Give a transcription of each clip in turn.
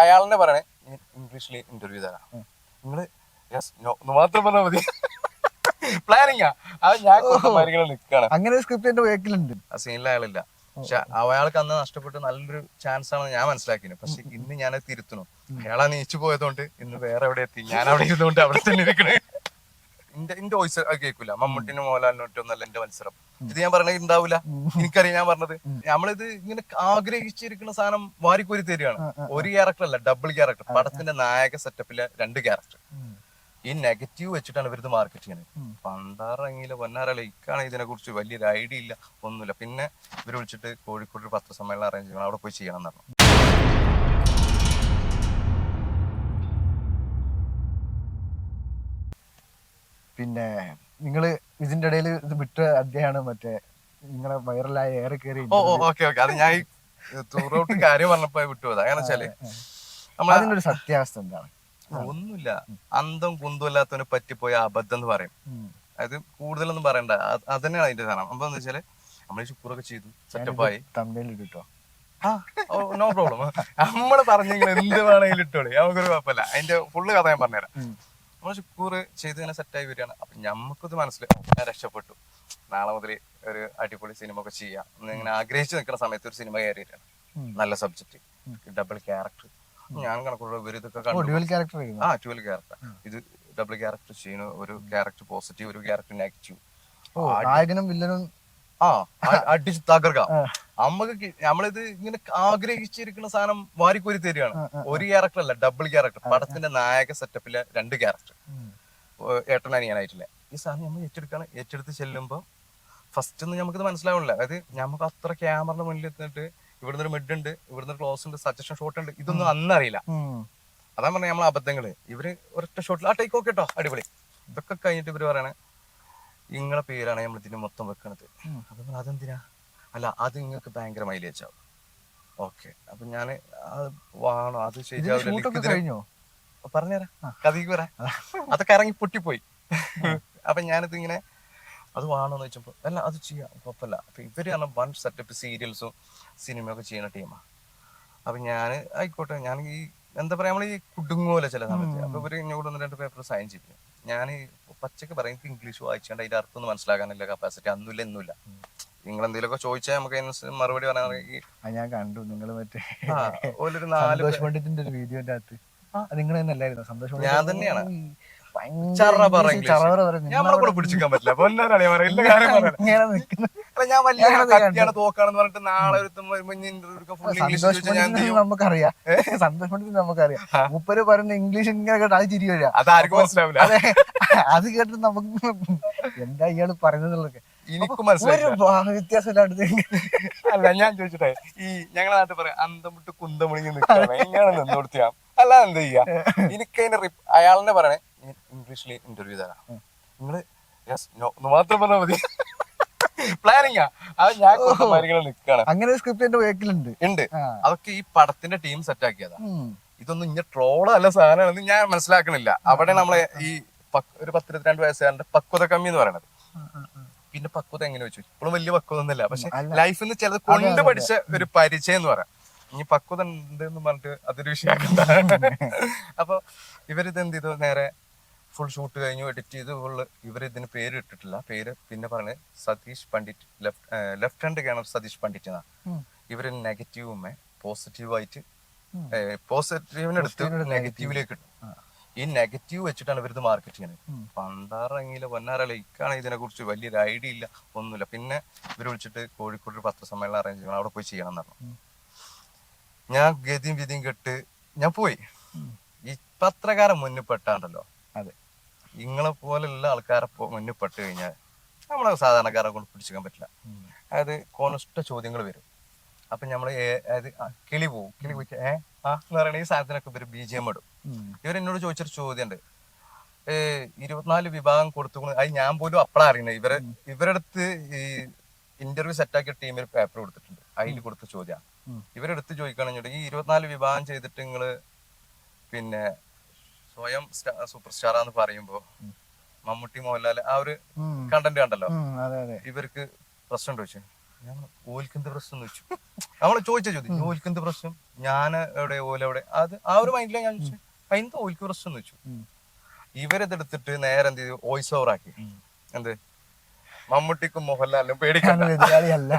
അയാളെന്നെ പറയണേ ഇംഗ്ലീഷിൽ ഇന്റർവ്യൂ തരാം. നിങ്ങൾ യെസ് നോ മാത്രം പറഞ്ഞാൽ മതി. പ്ലാനിങ്ങാ അത് ഞാൻ മരുകൾ അങ്ങനെ സ്ക്രിപ്റ്റ് എന്റെ വേക്കിലുണ്ട് ആ സീനിൽ അയാളില്ല. പക്ഷെ അയാൾക്ക് അന്ന് നഷ്ടപ്പെട്ട് നല്ലൊരു ചാൻസ് ആണ് ഞാൻ മനസ്സിലാക്കിയത് പക്ഷെ ഇന്ന് ഞാൻ തിരുത്തണു അയാളാ നീച്ചു പോയതുകൊണ്ട് ഇന്ന് വേറെ എവിടെ എത്തി? ഞാൻ അവിടെ ഇരുന്നുകൊണ്ട് അവിടെ തന്നെ ഇരിക്കണേ. എന്റെ എന്റെ വോയിസ് കേൾക്കൂല മമ്മൂട്ടിനും ഒന്നല്ല എന്റെ മത്സരം. ഇത് ഞാൻ പറഞ്ഞ ഉണ്ടാവില്ല എനിക്കറിയാം ഞാൻ പറഞ്ഞത്. നമ്മളിത് ഇങ്ങനെ ആഗ്രഹിച്ചിരിക്കുന്ന സാധനം വാരിക്കോരി തരികയാണ്. ഒരു ക്യാരക്ടർ അല്ല ഡബിൾ ക്യാരക്ടർ പടത്തിന്റെ നായക സെറ്റപ്പിലെ രണ്ട് ക്യാരക്ടർ ഈ നെഗറ്റീവ് വെച്ചിട്ടാണ് ഇവരിത് മാർക്കറ്റ് ചെയ്യുന്നത് പണ്ടാറെങ്കിലും പൊന്നാറല്ല ഇക്കാണ് ഇതിനെ കുറിച്ച് വലിയൊരു ഐഡിയ ഇല്ല ഒന്നുമില്ല. പിന്നെ ഇവർ വിളിച്ചിട്ട് കോഴിക്കോട് ഒരു പത്രസമ്മേളനം അറേഞ്ച് ചെയ്യണം അവിടെ പോയി ചെയ്യണം എന്ന് പറഞ്ഞു. പിന്നെ നിങ്ങൾ ഇതിന്റെ ഇടയിൽ ഇത് വിട്ട അധ്യായമാണ് മറ്റേ നിങ്ങളെ വൈറലായ ഏറെ കയറി ഓ ഓ ഓക്കെ ഓക്കെ. അത് ഞാൻ ത്രൂഔട്ട് കാര്യം പറഞ്ഞപ്പോ വിട്ടുപോയത് അങ്ങനെ വെച്ചാൽ നമ്മൾ അതിനൊരു സത്യാവസ്ഥ എന്താണ്? ഒന്നുമില്ല. അന്തം ഇല്ലാത്തവന് പറ്റിപ്പോയ അബദ്ധം എന്ന് പറയും. അതായത് അത് കൂടുതലൊന്നും പറയണ്ട. അത് തന്നെയാണ് അതിന്റെ സാധനം. അപ്പൊ എന്താ വെച്ചാൽ നമ്മൾ ശുക്രൊക്കെ ചെയ്തു. സെറ്റപ്പായി. തമിഴിൽ കിട്ടോ നോ പ്രോബ്ലം നമ്മൾ പറഞ്ഞെങ്കിൽ എന്ത് വേണമെങ്കിലും ഇട്ടോളി. നമുക്കൊരു കുഴപ്പമില്ല. അതിന്റെ ഫുള്ള് കഥ ഞാൻ പറഞ്ഞുതരാം. നമ്മൾ ശുക്കൂർ ചെയ്ത് ഇങ്ങനെ സെറ്റായി വരികയാണ്. അപ്പൊ ഞമ്മക്കത് മനസ്സിലായി ഞാൻ രക്ഷപ്പെട്ടു. നാളെ മുതൽ ഒരു അടിപൊളി സിനിമ ഒക്കെ ചെയ്യാം. ഇങ്ങനെ ആഗ്രഹിച്ചു നിൽക്കുന്ന സമയത്ത് ഒരു സിനിമ കയറിയിട്ടാണ്. നല്ല സബ്ജക്ട് ഡബിൾ ക്യാരക്ടർ ഞാൻ കണക്കുള്ള ഇവർ ഇതൊക്കെ കണ്ടു. ആ ക്യാരക്ടർ ഇത് ഡബിൾ ക്യാരക്ടർ ചെയ്യുന്നു. ഒരു ക്യാരക്ടർ പോസിറ്റീവ് ഒരു ക്യാരക്ടർ നെഗറ്റീവ് നായകനും വില്ലനും ആ അടിച്ച് തകർക്കാം. അമ്മയ്ക്ക് നമ്മളിത് ഇങ്ങനെ ആഗ്രഹിച്ചിരിക്കുന്ന സാധനം വാരിക്കോരി തരികയാണ്. ഒരു ക്യാരക്ടർ അല്ല ഡബിൾ ക്യാരക്ടർ പടത്തിന്റെ നായക സെറ്റപ്പിലെ രണ്ട് ക്യാരക്ടർ ഏട്ടൻ അനിയനായിട്ടില്ല ഈ സാധനം നമ്മൾ ഏറ്റെടുക്കാണ്. ഏറ്റെടുത്ത് ചെല്ലുമ്പോ ഫസ്റ്റ് ഒന്നും നമുക്കിത് മനസ്സിലാവില്ല അതായത് നമുക്ക് അത്ര ക്യാമറയുടെ മുന്നിൽ എത്തിയിട്ട് ഇവിടുന്ന് ഒരു മിഡ് ഉണ്ട് ഇവിടുന്ന് ഒരു ക്ലോസ് ഉണ്ട് സജഷൻ ഷോട്ട് ഉണ്ട്. ഇതൊന്നും അന്നറിയില്ല. അതാ പറഞ്ഞ നമ്മളെ അബദ്ധങ്ങൾ. ഇവർ ഒരൊറ്റ ഷോട്ടിൽ ആ ടേക്ക് ഓക്കെ കേട്ടോ അടിപൊളി. ഇതൊക്കെ കഴിഞ്ഞിട്ട് ഇവർ പറയണേ നിങ്ങളെ പേരാണ് നമ്മൾ ഇതിന് മൊത്തം വെക്കണത്. അപ്പൊ അതെന്തിനാ? അല്ല അത് നിങ്ങൾക്ക് ഭയങ്കര മൈലേജ് ആവും. ഓക്കെ അപ്പൊ ഞാൻ അത് വേണോ? അത് ശരിയാവില്ല. കഴിഞ്ഞോ? പറഞ്ഞുതരാം. കഥയ്ക്ക് വരാം അതൊക്കെ ഇറങ്ങി പൊട്ടിപ്പോയി. അപ്പൊ ഞാനിത് ഇങ്ങനെ അത് വേണോന്ന് വെച്ചപ്പോ അല്ല അത് ചെയ്യാം. കുഴപ്പമില്ല. അപ്പൊ ഇവർ വൺ സെറ്റപ്പ് സീരിയൽസും സിനിമയൊക്കെ ചെയ്യുന്ന ടീമാ അപ്പൊ ഞാൻ ആയിക്കോട്ടെ. ഞാൻ ഈ എന്താ പറയാ നമ്മൾ ഈ കുടുങ്ങുമല്ലോ ചില സമയത്ത്. അപ്പൊ ഇവർ ഇങ്ങോട്ട് ഒന്ന് രണ്ട് പേപ്പർ സൈൻ ചെയ്തു ഞാൻ പച്ചക്ക് പറയും എനിക്ക് ഇംഗ്ലീഷ് വായിച്ചാണ്ട് അതിന്റെ അർത്ഥം ഒന്നും മനസ്സിലാക്കാനില്ല കപ്പാസിറ്റി അന്നുമില്ല ഇന്നുമില്ല നിങ്ങൾ എന്തെങ്കിലുമൊക്കെ ചോദിച്ചാൽ നമുക്ക് അതിനനുസരിച്ച് മറുപടി പറയാൻ ഞാൻ കണ്ടു നിങ്ങൾ മറ്റേ ഓലൊരു നാല് പണ്ഡിറ്റിന്റെ ഒരു വീഡിയോന്റെ അകത്ത്. നിങ്ങൾ തന്നെ അല്ലായിരുന്നു? സന്തോഷം ഞാൻ തന്നെയാണ്. ചറ. പറയും. ഞാൻ നമ്മളെ കൂടെ പിടിച്ചിക്കാൻ പറ്റില്ല. പറയാം പറയാം ഇങ്ങനെ നിൽക്കുന്ന. ഞാൻ വലിയ കത്തിയാണ് തോക്കാണെന്ന് പറഞ്ഞിട്ട് നാളെ ഒരു നമുക്കറിയാം. സന്തോഷ് പണ്ഡിറ്റിനെ നമുക്കറിയാം. മൂപ്പര് പറയുന്ന ഇംഗ്ലീഷ് ഇങ്ങനെ കേട്ടാ അത് ചിരി വരിക. അതാർക്കും മനസ്സിലാവില്ല. അതെ അത് കേട്ട് നമുക്ക് എന്താ ഇയാൾ പറയുന്നതൊക്കെ എനിക്കും ഭാ- വ്യത്യാസമില്ലാണ്ട് അല്ല ഞാൻ ചോദിച്ചിട്ടെ ഈ ഞങ്ങളെ നാട്ടിൽ പറയാം അന്തം വിട്ട് കുന്തം മുണിങ്ങി നിൽക്കണം എങ്ങനെ നിന്ന് അല്ല എന്ത് ചെയ്യാ? എനിക്ക് അതിന്റെ അയാളെന്നെ പറയണേ ഇംഗ്ലീഷിൽ ഇന്റർവ്യൂ തരാം. നിങ്ങൾ യെസ് നോ മാത്രം പറഞ്ഞാൽ മതി. പ്ലാനിങ്ങാ അത് ഞാൻ മരുകൾ അങ്ങനെ സ്ക്രിപ്റ്റ് എന്റെ വേക്കിലുണ്ട് ഉണ്ട്. അതൊക്കെ ഈ പടത്തിന്റെ ടീം സെറ്റ് ആക്കിയതാ. ഇതൊന്നും ഇങ്ങനെ ട്രോൾ അല്ല സാധനമാണെന്ന് ഞാൻ മനസ്സിലാക്കണില്ല. അവിടെ നമ്മളെ ഈ ഒരു പത്തിരുപത്തിരണ്ട് വയസ്സുകാരന്റെ പക്വത കമ്മി എന്ന് പറയണത്. പിന്നെ പക്വത എങ്ങനെ വെച്ചു? ഇപ്പോഴും വലിയ പക്വത ഒന്നുമില്ല പക്ഷെ ലൈഫിൽ നിന്ന് ചിലത് കൊണ്ട് പഠിച്ച ഒരു പരിചയം എന്ന് പറയാം. ഇനി പക്വത ഉണ്ട് എന്ന് പറഞ്ഞിട്ട് അതൊരു വിഷയമാക്കണ്ട അപ്പൊ ഇവരിത് എന്ത് ചെയ്തു? നേരെ ഫുൾ ഷൂട്ട് കഴിഞ്ഞു എഡിറ്റ് ചെയ്ത് ഫുള്ള് ഇവർ ഇതിന് പേര് ഇട്ടിട്ടില്ല. പേര് പിന്നെ പറഞ്ഞ് Satish Pandit left left hand കേണർ Satish Pandit എന്നാ. ഉം. ഇവർ നെഗറ്റീവുമേ പോസിറ്റീവായിട്ട് പോസിറ്റീവിനെടുത്ത് നെഗറ്റീവിലേക്ക് ഇട്ടു. ഈ നെഗറ്റീവ് വെച്ചിട്ടാണ് ഇവരിത് മാർക്കറ്റ് ചെയ്യുന്നത് പണ്ടാറങ്ങിയില്ല പൊന്നാറ ലൈക്കാണ് ഇതിനെ കുറിച്ച് വലിയൊരു ഐഡിയ ഇല്ല ഒന്നുമില്ല. പിന്നെ ഇവർ വിളിച്ചിട്ട് കോഴിക്കോട് ഒരു പത്രസമ്മേളനം അറേഞ്ച് ചെയ്യണം അവിടെ പോയി ചെയ്യണം എന്ന് പറഞ്ഞു. ഞാൻ ഗതിയും വിധിയും കെട്ട് ഞാൻ പോയി. ഈ പത്രക്കാരൻ മുന്നിൽ പെട്ടാണ്ടല്ലോ. അതെ. നിങ്ങളെ പോലെയുള്ള ആൾക്കാരെ മുന്നിൽ പെട്ട് കഴിഞ്ഞാൽ നമ്മളെ സാധാരണക്കാരെ കൊണ്ട് പിടിച്ചിരിക്കാൻ പറ്റില്ല. അതായത് കോണിഷ്ട ചോദ്യങ്ങൾ വരും. അപ്പൊ നമ്മൾ അതായത് കിളി പോവും. കിളി പോയിട്ട് ഏ ആ എന്ന് പറയണ ഈ സാധനത്തിനൊക്കെ ഇവർ ബി ജി എം ഇടും. ഇവർ എന്നോട് ചോദിച്ചൊരു ചോദ്യം ഉണ്ട് ഏ ഇരുപത്തിനാല് വിഭാഗം കൊടുത്തു അത് ഞാൻ പോലും അപ്പളാ അറിയുന്നത്. ഇവരെ ഇവരെടുത്ത് ഈ ഇന്റർവ്യൂ സെറ്റാക്കിയ ടീമിൽ പേപ്പർ കൊടുത്തിട്ടുണ്ട്. അതിൽ കൊടുത്ത ചോദ്യമാണ് ഉം. ഇവരെടുത്ത് ചോദിക്കുകയാണെങ്കിൽ ഈ ഇരുപത്തിനാല് വിഭാഗം ചെയ്തിട്ട് നിങ്ങൾ പിന്നെ സ്വയം സൂപ്പർ സ്റ്റാറാന്ന് പറയുമ്പോ മമ്മൂട്ടി മോഹൻലാൽ ആ ഒരു കണ്ടന്റ് കണ്ടല്ലോ? ഇവർക്ക് പ്രശ്നം ചോദിച്ചു? ഞാൻ ഓൽക്കെന്ത് പ്രശ്നം എന്ന് വെച്ചു നമ്മൾ ചോദിച്ച ചോദ്യം ഓൽക്കെന്ത് പ്രശ്നം? ഞാൻ എവിടെ ഓല എവിടെ? അത് ആ ഒരു മൈൻഡിലാണ് ഞാൻ ചോദിച്ചു. അതിന് ഓൽക്ക് പ്രശ്നം എന്ന് വെച്ചു. ഇവരിതെടുത്തിട്ട് നേരെ എന്ത് ചെയ്തു? വോയിസ് ഓവർ ആക്കി. എന്ത്? മമ്മൂട്ടിക്കും മോഹൻലാലിനും പേടിക്കണ്ട. മമ്മൂട്ടിക്കും എതിരാളിയല്ല.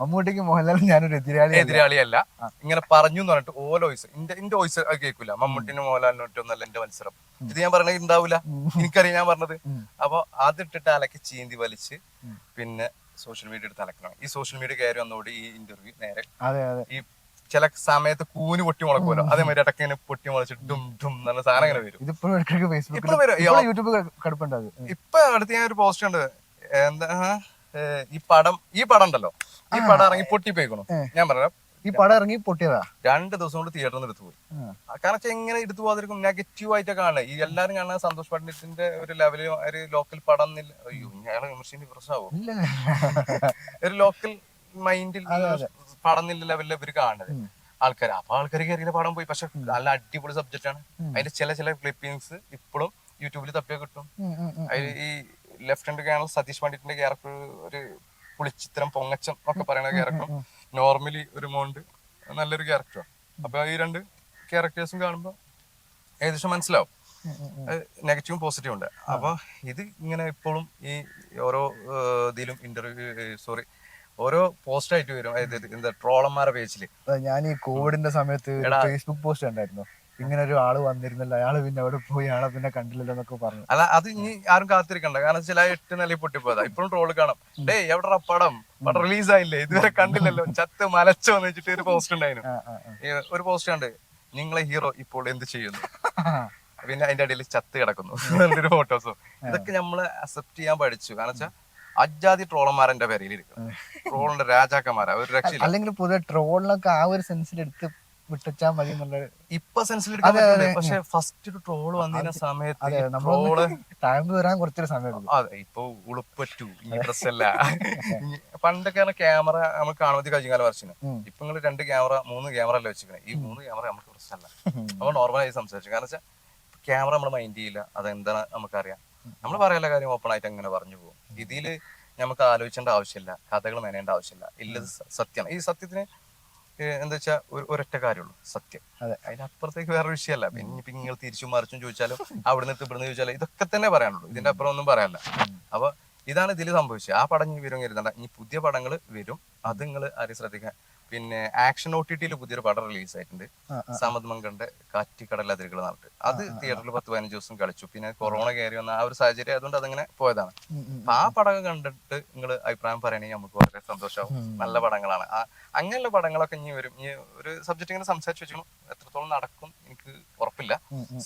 മമ്മൂട്ടിക്ക് മോഹൻലാൽ ഞാനൊരു എതിരാളി എതിരാളിയല്ല. ഇങ്ങനെ പറഞ്ഞു എന്ന് പറഞ്ഞിട്ട് ഓല വോയിസ് എന്റെ എന്റെ വോയിസ് കേൾക്കില്ല മമ്മൂട്ടിനും മോഹൻലാലിനും ഒറ്റൊന്നല്ല എന്റെ മത്സരം. ഇത് ഞാൻ പറഞ്ഞത് ഉണ്ടാവില്ല എനിക്കറിയാം ഞാൻ പറഞ്ഞത്. അപ്പൊ അതിട്ടിട്ട് അലക്കി ചീന്തി വലിച്ച് പിന്നെ സോഷ്യൽ മീഡിയ എടുത്ത് അലക്കണം ഈ സോഷ്യൽ മീഡിയ കയറി വന്നോട് ഈ ഇന്റർവ്യൂ നേരെ ഈ ചില സമയത്ത് കൂന് പൊട്ടി മുളക്കുമല്ലോ. അതേമാതിരി ഇടയ്ക്ക് ഇങ്ങനെ പൊട്ടി മുളച്ചിട്ട് ഡും ഡും നല്ല സാധനം ഇങ്ങനെ വരും. ഇതിപ്പോഴും ഇപ്പൊ അടുത്ത് ഞാൻ ഒരു പോസ്റ്റ് ഉണ്ട് എന്താ ഈ പടം ഈ പടം ഉണ്ടല്ലോ. ഈ പടം ഇറങ്ങി പൊട്ടിപ്പോയിക്കണു. ഞാൻ പറയാം ഈ പടം ഇറങ്ങി പൊട്ടിയതാ? രണ്ട് ദിവസം കൊണ്ട് തിയേറ്ററിൽ നിന്ന് എടുത്തു പോയി. കാരണം വെച്ചാൽ എങ്ങനെ എടുത്തു പോകാതിരിക്കും നെഗറ്റീവ് ആയിട്ട് കാണുക ഈ എല്ലാരും കാണുന്ന സന്തോഷ് പണ്ഡിറ്റിന്റെ ഒരു ലെവലിൽ ഒരു ലോക്കൽ പടം എന്നില്ല അയ്യോ ഞാളെ വിമർശിന്റെ പ്രശ്നമാവും ഒരു ലോക്കൽ മൈൻഡിൽ പടം നില്ല ലെവലിൽ ഇവർ കാണുന്നത്. ആൾക്കാർ അപ്പൊ ആൾക്കാർ കയറിയ പടം പോയി. പക്ഷെ നല്ല അടിപൊളി സബ്ജക്റ്റ് ആണ്. അതിന്റെ ചില ചില ക്ലിപ്പിങ്സ് ഇപ്പോഴും യൂട്യൂബിൽ തപ്പിയാൽ കിട്ടും. ഈ ലെഫ്റ്റനന്റ് കേണൽ സതീഷ് പണ്ഡിറ്റിന്റെ ക്യാരക്ടർ ഒരു പുളിച്ചിത്രം പൊങ്ങച്ചം എന്നൊക്കെ പറയുന്ന ക്യാരക്ടറും നോർമലി ഒരു മോണ്ട്. നല്ലൊരു ക്യാരക്ടറാണ് അപ്പൊ ഈ രണ്ട് ക്യാരക്ടേഴ്സും കാണുമ്പോ ഏകദേശം മനസ്സിലാവും. നെഗറ്റീവും പോസിറ്റീവും ഉണ്ട്. അപ്പൊ ഇത് ഇങ്ങനെ ഇപ്പോഴും ഈ ഓരോ ഇതിലും ഇന്റർവ്യൂ സോറി ഓരോ പോസ്റ്റ് ആയിട്ട് വരും. എന്താ ട്രോളന്മാരുടെ പേജിൽ. ഞാൻ ഈ കോവിഡിന്റെ സമയത്ത് ഫേസ്ബുക്ക് പോസ്റ്റ് ഉണ്ടായിരുന്നു ഇങ്ങനെ ഒരു ആൾ വന്നിരുന്നല്ലോ. അയാൾ പിന്നെ അവിടെ പോയി അയാളെ പിന്നെ കണ്ടില്ലല്ലോ എന്നൊക്കെ പറഞ്ഞു. അല്ല അത് ഇനി ആരും കാത്തിരിക്കണ്ട. കാരണം ചില എട്ട് നിലയിൽ പൊട്ടിപ്പോയതാ. ഇപ്പോഴും ട്രോൾ കാണാം. ഡേ എവിടെ പടം? പടം റിലീസ് ആയില്ലേ? ഇതുവരെ കണ്ടില്ലല്ലോ. ചത്ത് മലച്ചോ എന്ന് വെച്ചിട്ട് ഒരു പോസ്റ്റ് ഉണ്ടായിരുന്നു. ഒരു പോസ്റ്റ് കണ്ട് നിങ്ങളെ ഹീറോ ഇപ്പോൾ എന്ത് ചെയ്യുന്നു? പിന്നെ അതിന്റെ അടിയിൽ ചത്ത് കിടക്കുന്നു. നല്ലൊരു ഫോട്ടോസും ഇതൊക്കെ നമ്മൾ അക്സെപ്റ്റ് ചെയ്യാൻ പഠിച്ചു. കാരണം വെച്ചാൽ അജാതി ട്രോളന്മാരെ പേരിൽ ഇരിക്കും ട്രോളിന്റെ രാജാക്കന്മാരാ. ഒരു രക്ഷയില്ല. അല്ലെങ്കിൽ പൊതുവെ ട്രോളിനൊക്കെ ആ ഒരു സെൻസിൽ എടുത്ത് വിട്ടച്ചാ മതി എന്നുള്ള ഇപ്പൊ സെൻസിൽ പക്ഷെ ഫസ്റ്റ് ഒരു ട്രോൾ വന്നിരുന്ന സമയത്ത് ട്രോൾ ടൈം വരാൻ കുറച്ചൊരു സമയം അതെ ഇപ്പൊ ഉളുപ്പറ്റു ഈ ഡ്രസ്സല്ല പണ്ടൊക്കെ ക്യാമറ നമ്മൾ കാണുമ്പോൾ കഴിഞ്ഞ കാലം വർഷം ഇപ്പൊ നിങ്ങൾ രണ്ട് ക്യാമറ മൂന്ന് ക്യാമറ അല്ല വെച്ചിരിക്കുന്നത് ഈ മൂന്ന് ക്യാമറ നമുക്ക് പ്രശ്നമല്ല നമ്മൾ നോർമലായി സംസാരിച്ചു. കാരണം വെച്ചാൽ ക്യാമറ നമ്മൾ മൈൻഡ് ചെയ്യില്ല. അതെന്താണ് നമുക്കറിയാം. നമ്മൾ പറയാനുള്ള കാര്യം ഓപ്പൺ ആയിട്ട് അങ്ങനെ പറഞ്ഞു പോകും. ഇതിൽ നമുക്ക് ആലോചിക്കേണ്ട ആവശ്യമില്ല. കഥകൾ മെനേണ്ട ആവശ്യമില്ല. ഇല്ലത് സത്യം സത്യമാണ് ഈ സത്യത്തിന് എന്താ വെച്ചാൽ ഒരൊറ്റ കാര്യമുള്ളൂ സത്യം. അതെ. അതിനപ്പുറത്തേക്ക് വേറെ വിഷയമല്ല. പിന്നെ ഇപ്പൊ നിങ്ങൾ തിരിച്ചും മറിച്ചും ചോദിച്ചാലും അവിടെ നിന്ന് ഇവിടുന്ന് ചോദിച്ചാലും ഇതൊക്കെ തന്നെ പറയാനുള്ളൂ. ഇതിന്റെ അപ്പുറം ഒന്നും പറയാനില്ല. അപ്പൊ ഇതാണ് ഇതിൽ സംഭവിച്ചത്. ആ പടം ഇനി വരും കരുതണ്ട. ഇനി പുതിയ പടങ്ങൾ വരും. അത് നിങ്ങൾ ആരും ശ്രദ്ധിക്കാൻ പിന്നെ ആക്ഷൻ ഒ ടി ടിയിൽ പുതിയൊരു പടം റിലീസ് ആയിട്ടുണ്ട് ആ, സമത് അതിരുകൾ കാറ്റിക്കടലതിരുകൾ പറഞ്ഞിട്ട് അത് തിയേറ്ററിൽ പത്ത് പതിനഞ്ച് ദിവസം കളിച്ചു. പിന്നെ കൊറോണ കയറി വന്ന ആ ഒരു സാഹചര്യം അതുകൊണ്ട് അതങ്ങനെ പോയതാണ്. ആ പടം കണ്ടിട്ട് നിങ്ങൾ അഭിപ്രായം പറയണെങ്കിൽ നമുക്ക് വളരെ സന്തോഷമാവും നല്ല പടങ്ങളാണ്. അങ്ങനെയുള്ള പടങ്ങളൊക്കെ ഇനി വരും. ഇനി ഒരു സബ്ജക്ട് ഇങ്ങനെ സംസാരിച്ചു വെച്ചു എത്രത്തോളം നടക്കും എനിക്ക് ഉറപ്പില്ല.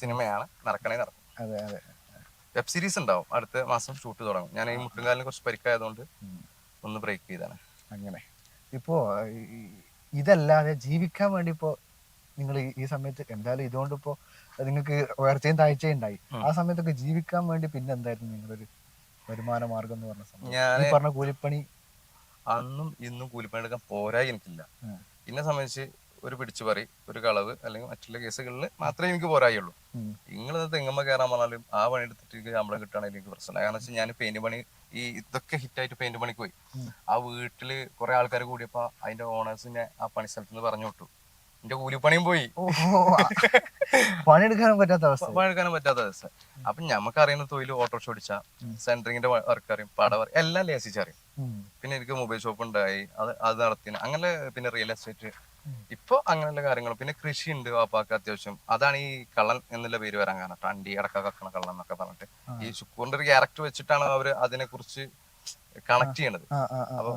സിനിമയാണ്. നടക്കണേ നടക്കും. വെബ് സീരീസ് ഉണ്ടാവും. അടുത്ത മാസം ഷൂട്ട് തുടങ്ങും. ഞാൻ ഈ മുട്ടുകാലിന് കുറച്ച് പരിക്കായതുകൊണ്ട് ഒന്ന് ബ്രേക്ക് ചെയ്താണ്. അങ്ങനെ. ഇപ്പോ ഇതല്ലാതെ ജീവിക്കാൻ വേണ്ടി ഇപ്പോ നിങ്ങൾ ഈ സമയത്ത് എന്തായാലും ഇതുകൊണ്ട് ഇപ്പോ നിങ്ങൾക്ക് ഉയർച്ചയും താഴ്ചയും ഉണ്ടായി. ആ സമയത്തൊക്കെ ജീവിക്കാൻ വേണ്ടി പിന്നെ എന്തായിരുന്നു നിങ്ങളൊരു വരുമാന മാർഗം എന്ന് പറഞ്ഞ സംഭവം ഞാൻ ഈ പറഞ്ഞ കൂലിപ്പണി? അന്നും ഇന്നും കൂലിപ്പണി എടുക്കാൻ പോരാ എനിക്കില്ല പിന്നെ എന്നെ സംബന്ധിച്ച് ഒരു പിടിച്ചുപറി ഒരു കളവ് അല്ലെങ്കിൽ മറ്റുള്ള കേസുകളിൽ മാത്രമേ എനിക്ക് പോരായുള്ളൂ. നിങ്ങളത് നിങ്ങൾ തെങ്ങമ്മ കയറാൻ പറഞ്ഞാലും ആ പണി എടുത്തിട്ട് എനിക്ക് ശമ്പളം കിട്ടുകയാണെങ്കിൽ എനിക്ക് പ്രശ്നമില്ല കാരണം വെച്ചാൽ ഞാൻ പെയിന്റ് പണി ഈ ഇതൊക്കെ ഹിറ്റായിട്ട് പെയിന്റ് പണിക്ക് പോയി. ആ വീട്ടിൽ കുറെ ആൾക്കാർ കൂടിയപ്പോ അതിന്റെ ഓണേഴ്സിനെ ആ പണി സ്ഥലത്ത് നിന്ന് പറഞ്ഞു വിട്ടു. എന്റെ കൂലിപ്പണിയും പോയി. പണിയെടുക്കാനും പറ്റാത്ത അവസ്ഥ. പണിയെടുക്കാനും പറ്റാത്ത അവസ്ഥ. അപ്പൊ ഞമ്മക്ക് അറിയുന്ന തൊഴിൽ ഓട്ടോറിക്ഷ ഓടിച്ച സെന്ററിങ്ങിന്റെ വർക്ക് അറിയും പടം എല്ലാം ലേസിച്ചറിയും. പിന്നെ എനിക്ക് മൊബൈൽ ഷോപ്പ് ഉണ്ടായി അത് അത് നടത്തി അങ്ങനെ പിന്നെ റിയൽ എസ്റ്റേറ്റ് ഇപ്പൊ അങ്ങനെയുള്ള കാര്യങ്ങൾ. പിന്നെ കൃഷി ഉണ്ട് വാപ്പാക്ക് അത്യാവശ്യം. അതാണ് ഈ കള്ളൻ എന്നുള്ള പേര് വരാൻ കാരണം. ടണ്ടി അടക്ക കക്കണ കള്ളൻ എന്നൊക്കെ പറഞ്ഞിട്ട്. ഈ ശുക്കൂറിന്റെ ഒരു ക്യാരക്ടർ വെച്ചിട്ടാണ് അവർ അതിനെ കുറിച്ച് കണക്ട് ചെയ്യണത്. അപ്പൊ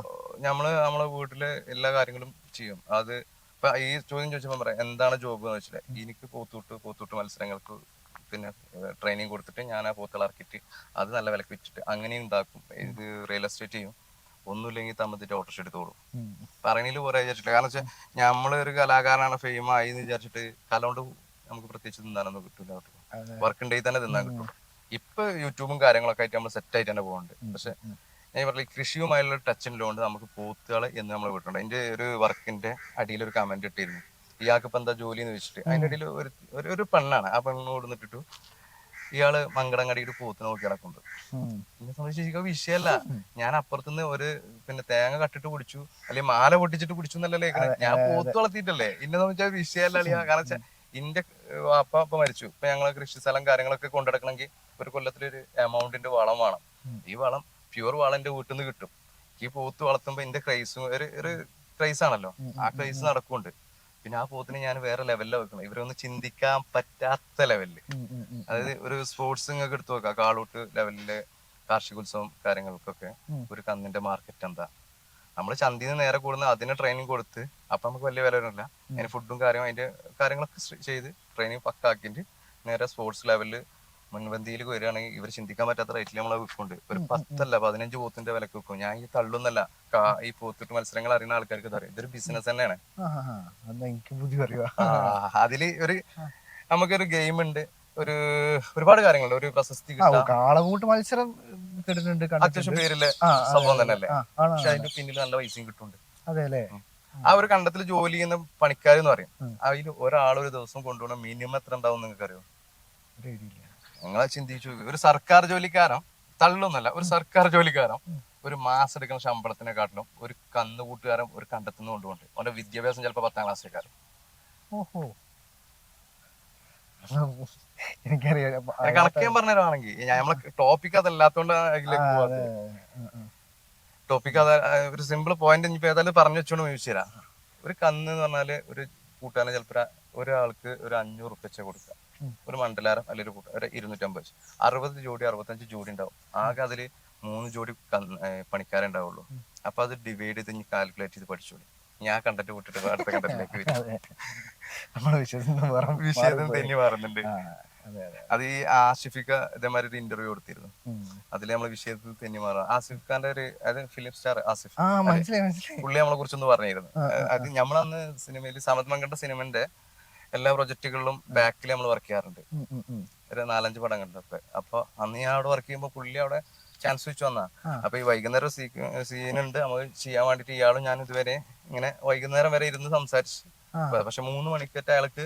നമ്മൾ നമ്മളെ വീട്ടിൽ എല്ലാ കാര്യങ്ങളും ചെയ്യും. അത് ഇപ്പൊ ഈ ചോദ്യം ചോദിച്ചപ്പോ പറയാം എന്താണ് ജോബ് എന്ന് വെച്ചാൽ എനിക്ക് പോത്തൂട്ട് പോത്തൂട്ട് മത്സരങ്ങൾക്ക് പിന്നെ ട്രെയിനിങ് കൊടുത്തിട്ട് ഞാൻ ആ പോത്തുകൾ ഇറക്കിയിട്ട് അത് നല്ല വിലക്ക് വെച്ചിട്ട് അങ്ങനെയും ഉണ്ടാക്കും ഇത് റിയൽ എസ്റ്റേറ്റ് ചെയ്യും. ഒന്നുമില്ലെങ്കിൽ തമ്മത്തിട്ട് ഓട്ടോറിക്ഷ എടുത്തോളൂ. പറയണിൽ പോരാ വിചാരിച്ചിട്ട് കാരണം വെച്ചാൽ നമ്മൾ ഒരു കലാകാരനാണ് ഫെയിം ആയി എന്ന് വിചാരിച്ചിട്ട് കല കൊണ്ട് നമുക്ക് പ്രത്യേകിച്ച് തിന്നാനൊന്നും കിട്ടില്ല. വർക്ക് ഉണ്ടെങ്കിൽ തന്നെ തിന്നാൻ കിട്ടും ഇപ്പൊ യൂട്യൂബും കാര്യങ്ങളൊക്കെ ആയിട്ട് നമ്മൾ സെറ്റ് ആയിട്ട് തന്നെ പോകുന്നുണ്ട് പക്ഷെ ഞാൻ പറഞ്ഞ കൃഷിയുമായുള്ള ടച്ച് ഉള്ളതുകൊണ്ട് നമുക്ക് പോത്തുകളെ എന്ന് നമ്മൾ വിട്ടുണ്ട് അതിന്റെ ഒരു വർക്കിന്റെ അടിയിൽ ഒരു കമന്റ് ഇട്ടിരുന്നു. ഇയാൾക്ക് ഇപ്പൊ എന്താ ജോലി എന്ന് വെച്ചിട്ട് അതിന്റെ ഇടയിൽ ഒരു ഒരു- പെണ്ണാണ്. ആ പെണ്ണ് കൊടുത്തിട്ടു ഇയാൾ മങ്കടങ്ങടിയിട്ട് പോത്ത് നോക്കി നടക്കുന്നത് ഉം. എന്നെ സംബന്ധിച്ച് വിഷയമല്ല. ഞാൻ അപ്പുറത്തുനിന്ന് ഒരു പിന്നെ തേങ്ങ കട്ടിട്ട് കുടിച്ചു. അല്ലെങ്കിൽ മാല പൊട്ടിച്ചിട്ട് കുടിച്ചു എന്നല്ലേ ഞാൻ പോത്ത് വളർത്തിയിട്ടല്ലേ? എന്നെ സംബന്ധിച്ച വിഷയമല്ല അളിയാ. കാരണം വെച്ചാൽ ഇന്റെ അപ്പ അപ്പ മരിച്ചു. ഇപ്പൊ ഞങ്ങളെ കൃഷി സ്ഥലം കാര്യങ്ങളൊക്കെ കൊണ്ടെടുക്കണമെങ്കിൽ ഒരു കൊല്ലത്തിലൊരു എമൗണ്ടിന്റെ വളം വേണം. ഈ വളം പ്യുവർ വളം എന്റെ വീട്ടിൽ നിന്ന് കിട്ടും. ഈ പോത്ത് വളർത്തുമ്പോ എന്റെ ക്രൈസും ഒരു ഒരു ക്രൈസ് ആണല്ലോ. ആ ക്രൈസ് നടക്കുന്നുണ്ട്. പിന്നെ ആ പോത്തിനെ ഞാൻ വേറെ ലെവലിലാണ് വെക്കണം. ഇവരൊന്നും ചിന്തിക്കാൻ പറ്റാത്ത ലെവലിൽ. അതായത് ഒരു സ്പോർട്സ് നിങ്ങൾക്ക് എടുത്തു നോക്കാം. കാളൂട്ട് ലെവലിൽ കാർഷികോത്സവം കാര്യങ്ങൾക്കൊക്കെ ഒരു കന്നിന്റെ മാർക്കറ്റ് എന്താ. നമ്മൾ ചന്തയിൽ നിന്ന് നേരെ കൂടുന്ന അതിന് ട്രെയിനിങ് കൊടുത്ത് അപ്പൊ നമുക്ക് വലിയ വില വരില്ല അതിന് ഫുഡും കാര്യവും അതിന്റെ കാര്യങ്ങളൊക്കെ ചെയ്ത് ട്രെയിനിങ് പക്കാക്കിയിട്ട് നേരെ സ്പോർട്സ് ലെവലിൽ മുൻപന്തിയിൽ വരികയാണെങ്കിൽ ഇവർ ചിന്തിക്കാൻ പറ്റാത്ത റേറ്റിൽ നമ്മളെ വിൽക്കുന്നുണ്ട് ഒരു പത്തല്ല പതിനഞ്ച് പോത്തിന്റെ വിലക്ക് വിൽക്കും. ഞാൻ ഈ തള്ളുന്നല്ല. ഈ പോത്തിട്ട് മത്സരങ്ങൾ അറിയുന്ന ആൾക്കാർക്ക് അറിയാം ഇതൊരു ബിസിനസ് തന്നെയാണ്. അതിൽ ഒരു നമുക്കൊരു ഗെയിം ഉണ്ട്. ഒരു ഒരുപാട് കാര്യങ്ങളുണ്ട്. ഒരു പ്രശസ്തി കാളകൂട്ട് മത്സരം അത്യാവശ്യം പേരിൽ സംഭവം തന്നെ അല്ലേ പക്ഷെ അതിന്റെ പിന്നിൽ നല്ല പൈസയും കിട്ടുന്നുണ്ട്. അതെ അല്ലേ? ആ ഒരു കണ്ടത്തിൽ ജോലി ചെയ്യുന്ന പണിക്കാരെന്ന് പറയും. അതിൽ ഒരാൾ ഒരു ദിവസം കൊണ്ടുപോകണം മിനിമം എത്ര ഉണ്ടാവും നിങ്ങൾക്ക് അറിയോ. നിങ്ങളെ ചിന്തിച്ചു ഒരു സർക്കാർ ജോലിക്കാരൻ തള്ളൊന്നല്ല ഒരു സർക്കാർ ജോലിക്കാരൻ ഒരു മാസം എടുക്കുന്ന ശമ്പളത്തിനെക്കാട്ടിലും ഒരു കന്നുകൂട്ടുകാരൻ ഒരു കണ്ടെത്തുന്ന കൊണ്ടുപോകുന്നുണ്ട് അവന്റെ വിദ്യാഭ്യാസം ചിലപ്പോൾ പത്താം ക്ലാസ്സിലേക്കാരൻ ഓഹോ. എനിക്കറിയാം. ഞാൻ പറഞ്ഞുതരാണെങ്കിൽ നമ്മളെ ടോപ്പിക് അതല്ലാത്തോണ്ട് അതിലേക്ക്. ടോപ്പിക് അത് ഒരു സിമ്പിൾ പോയിന്റ് ഇനിയിപ്പോ ഏതായാലും പറഞ്ഞു വെച്ചോണ്ട് ചോദിച്ചു തരാം ഒരു കന്ന് എന്ന് പറഞ്ഞാൽ ഒരു കൂട്ടാനെ ചിലപ്പോ ഒരാൾക്ക് ഒരു അഞ്ഞൂറ് ഉപ്പച്ച കൊടുക്കുക. ഒരു മണ്ഡലാരം അല്ലെങ്കിൽ ഒരു ഒരു ഇരുന്നൂറ്റമ്പത്. വെച്ച് അറുപത് ജോഡി അറുപത്തഞ്ച് ജോഡി ഉണ്ടാവും. ആകെ അതിൽ മൂന്ന് ജോഡി പണിക്കാരെ ഉണ്ടാവുള്ളൂ. പണിക്കാരുണ്ടാവുള്ളൂ അപ്പൊ അത് ഡിവൈഡ് ചെയ്ത് ഇനി കാൽക്കുലേറ്റ് ചെയ്ത് പഠിച്ചോളൂ. ഞാൻ കണ്ടിട്ട് വിട്ടിട്ട് അടുത്ത കണ്ടത്തിലേക്ക് വരും വിഷയം മാറിപ്പോയി. മാറുന്നുണ്ട്. അതെ ഈ ആഷിഫിക്ക ഇതേമാതിരി ഒരു ഇന്റർവ്യൂ കൊടുത്തിരുന്നു. അതിൽ നമ്മളെ വിഷയത്തിൽ തെന്നി മാറാം ആസിഫ് ഖാന്റെ ഒരു അതായത് ഫിലിം സ്റ്റാർ ആസിഫ്. പുള്ളി നമ്മളെ കുറിച്ചൊന്ന് പറഞ്ഞിരുന്നു. അത് നമ്മളന്ന് സിനിമയിൽ സമത് മങ്കണ്ട സിനിമന്റെ എല്ലാ പ്രൊജക്റ്റുകളിലും ബാക്കിൽ നമ്മൾ വർക്ക് ചെയ്യാറുണ്ട്. ഒരു നാലഞ്ച് പടം കണ്ടൊക്കെ അപ്പൊ അന്ന് ഞാൻ അവിടെ വർക്ക് ചെയ്യുമ്പോൾ പുള്ളി അവിടെ ചാൻസ് വെച്ച് വന്നാ. അപ്പൊ ഈ വൈകുന്നേരം സീൻ ഉണ്ട്. നമുക്ക് ചെയ്യാൻ വേണ്ടിട്ട് ഇയാളും ഞാൻ ഇതുവരെ ഇങ്ങനെ വൈകുന്നേരം വരെ ഇരുന്ന് സംസാരിച്ചു. പക്ഷെ മൂന്ന് മണിക്കറ്റ് അയാൾക്ക്